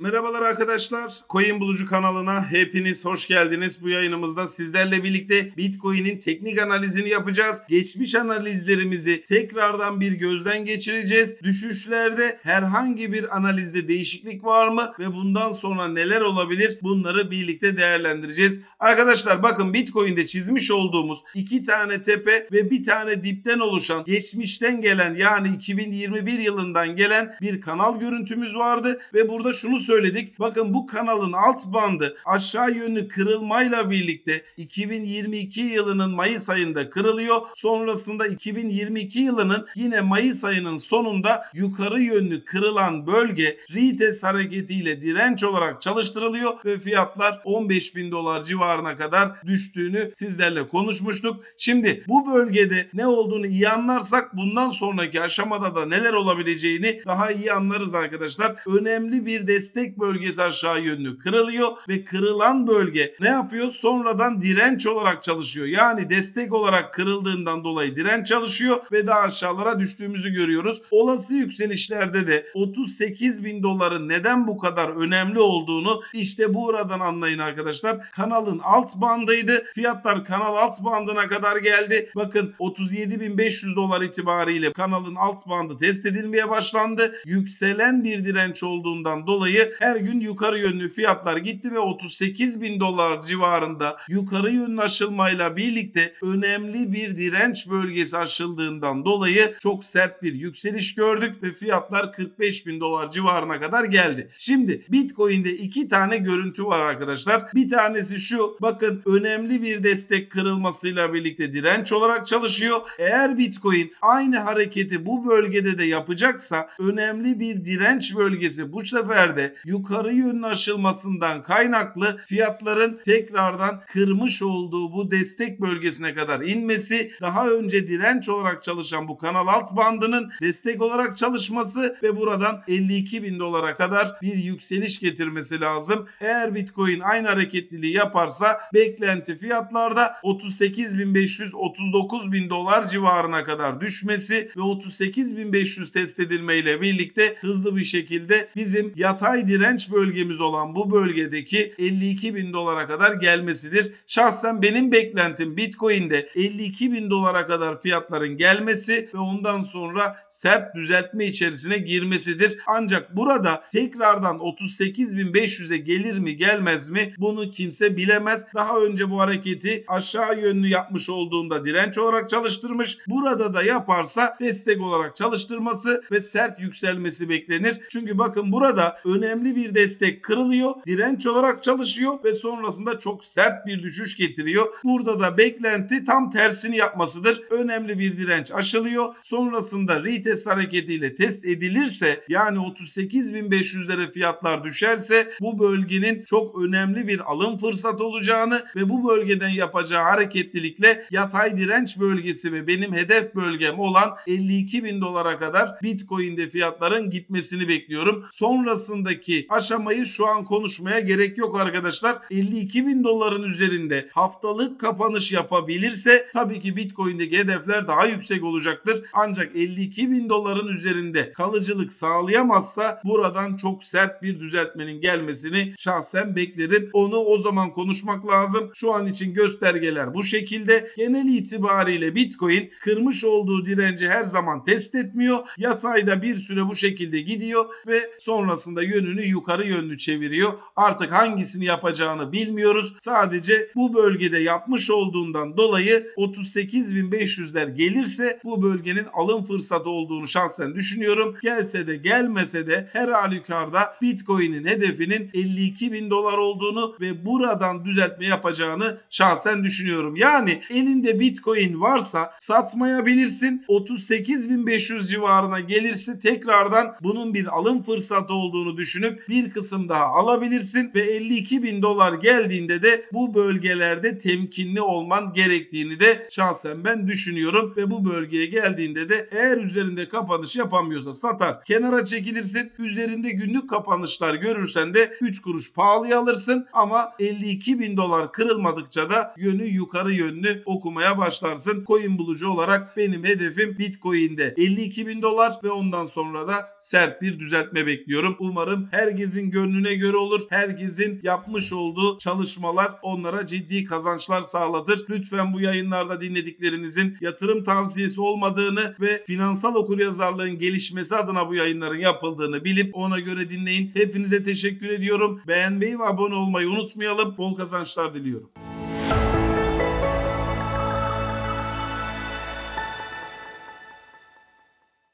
Merhabalar arkadaşlar. Coin Bulucu kanalına hepiniz hoş geldiniz. Bu yayınımızda sizlerle birlikte Bitcoin'in teknik analizini yapacağız. Geçmiş analizlerimizi tekrardan bir gözden geçireceğiz. Düşüşlerde herhangi bir analizde değişiklik var mı ve bundan sonra neler olabilir? Bunları birlikte değerlendireceğiz. Arkadaşlar bakın Bitcoin'de çizmiş olduğumuz iki tane tepe ve bir tane dipten oluşan geçmişten gelen yani 2021 yılından gelen bir kanal görüntümüz vardı ve burada şunu söyledik. Bakın bu kanalın alt bandı aşağı yönlü kırılmayla birlikte 2022 yılının Mayıs ayında kırılıyor. Sonrasında 2022 yılının yine Mayıs ayının sonunda yukarı yönlü kırılan bölge retest hareketiyle direnç olarak çalıştırılıyor ve fiyatlar 15 bin dolar civarına kadar düştüğünü sizlerle konuşmuştuk. Şimdi bu bölgede ne olduğunu iyi anlarsak bundan sonraki aşamada da neler olabileceğini daha iyi anlarız arkadaşlar. Önemli bir destek bölgesi aşağı yönlü kırılıyor ve kırılan bölge ne yapıyor? Sonradan direnç olarak çalışıyor. Yani destek olarak kırıldığından dolayı direnç çalışıyor ve daha aşağılara düştüğümüzü görüyoruz. Olası yükselişlerde de 38 bin doların neden bu kadar önemli olduğunu işte buradan anlayın arkadaşlar. Kanalın alt bandıydı. Fiyatlar kanal alt bandına kadar geldi. Bakın 37.500 dolar itibariyle kanalın alt bandı test edilmeye başlandı. Yükselen bir direnç olduğundan dolayı her gün yukarı yönlü fiyatlar gitti ve 38 bin dolar civarında yukarı yönlü aşılmayla birlikte önemli bir direnç bölgesi aşıldığından dolayı çok sert bir yükseliş gördük ve fiyatlar 45 bin dolar civarına kadar geldi. Şimdi Bitcoin'de iki tane görüntü var arkadaşlar. Bir tanesi şu bakın önemli bir destek kırılmasıyla birlikte direnç olarak çalışıyor. Eğer Bitcoin aynı hareketi bu bölgede de yapacaksa önemli bir direnç bölgesi bu sefer de yukarı yönlü aşılmasından kaynaklı fiyatların tekrardan kırmış olduğu bu destek bölgesine kadar inmesi daha önce direnç olarak çalışan bu kanal alt bandının destek olarak çalışması ve buradan 52 bin dolara kadar bir yükseliş getirmesi lazım. Eğer Bitcoin aynı hareketliliği yaparsa beklenti fiyatlarda 38.500 39.000 dolar civarına kadar düşmesi ve 38.500 test edilmeyle birlikte hızlı bir şekilde bizim yatay direnç bölgemiz olan bu bölgedeki 52 bin dolara kadar gelmesidir. Şahsen benim beklentim Bitcoin'de 52 bin dolara kadar fiyatların gelmesi ve ondan sonra sert düzeltme içerisine girmesidir. Ancak burada tekrardan 38.500'e gelir mi gelmez mi bunu kimse bilemez. Daha önce bu hareketi aşağı yönlü yapmış olduğunda direnç olarak çalıştırmış. Burada da yaparsa destek olarak çalıştırması ve sert yükselmesi beklenir. Çünkü bakın burada önemli bir destek kırılıyor. Direnç olarak çalışıyor ve sonrasında çok sert bir düşüş getiriyor. Burada da beklenti tam tersini yapmasıdır. Önemli bir direnç aşılıyor. Sonrasında retest hareketiyle test edilirse yani 38.500'lere fiyatlar düşerse bu bölgenin çok önemli bir alım fırsatı olacağını ve bu bölgeden yapacağı hareketlilikle yatay direnç bölgesi ve benim hedef bölgem olan 52 bin dolara kadar Bitcoin'de fiyatların gitmesini bekliyorum. Sonrasındaki aşamayı şu an konuşmaya gerek yok arkadaşlar. 52 bin doların üzerinde haftalık kapanış yapabilirse tabii ki Bitcoin'deki hedefler daha yüksek olacaktır. Ancak 52 bin doların üzerinde kalıcılık sağlayamazsa buradan çok sert bir düzeltmenin gelmesini şahsen beklerim. Onu o zaman konuşmak lazım. Şu an için göstergeler bu şekilde. Genel itibariyle Bitcoin kırmış olduğu direnci her zaman test etmiyor. Yatayda bir süre bu şekilde gidiyor ve sonrasında yönünü yukarı yönlü çeviriyor. Artık hangisini yapacağını bilmiyoruz. Sadece bu bölgede yapmış olduğundan dolayı 38.500'ler gelirse bu bölgenin alım fırsatı olduğunu şahsen düşünüyorum. Gelse de gelmese de her halükarda Bitcoin'in hedefinin 52 bin dolar olduğunu ve buradan düzeltme yapacağını şahsen düşünüyorum. Yani elinde Bitcoin varsa satmayabilirsin. 38.500 civarına gelirse tekrardan bunun bir alım fırsatı olduğunu düşünüp bir kısım daha alabilirsin ve 52 bin dolar geldiğinde de bu bölgelerde temkinli olman gerektiğini de şahsen ben düşünüyorum ve bu bölgeye geldiğinde de eğer üzerinde kapanış yapamıyorsa satar kenara çekilirsin üzerinde günlük kapanışlar görürsen de 3 kuruş pahalıya alırsın ama 52 bin dolar kırılmadıkça da yönü yukarı yönlü okumaya başlarsın. Coin bulucu olarak benim hedefim Bitcoin'de 52 bin dolar ve ondan sonra da sert bir düzeltme bekliyorum. Umarım Herkesin gönlüne göre olur. Herkesin yapmış olduğu çalışmalar onlara ciddi kazançlar sağladır. Lütfen bu yayınlarda dinlediklerinizin yatırım tavsiyesi olmadığını ve finansal okuryazarlığın gelişmesi adına bu yayınların yapıldığını bilip ona göre dinleyin. Hepinize teşekkür ediyorum. Beğenmeyi ve abone olmayı unutmayalım. Bol kazançlar diliyorum.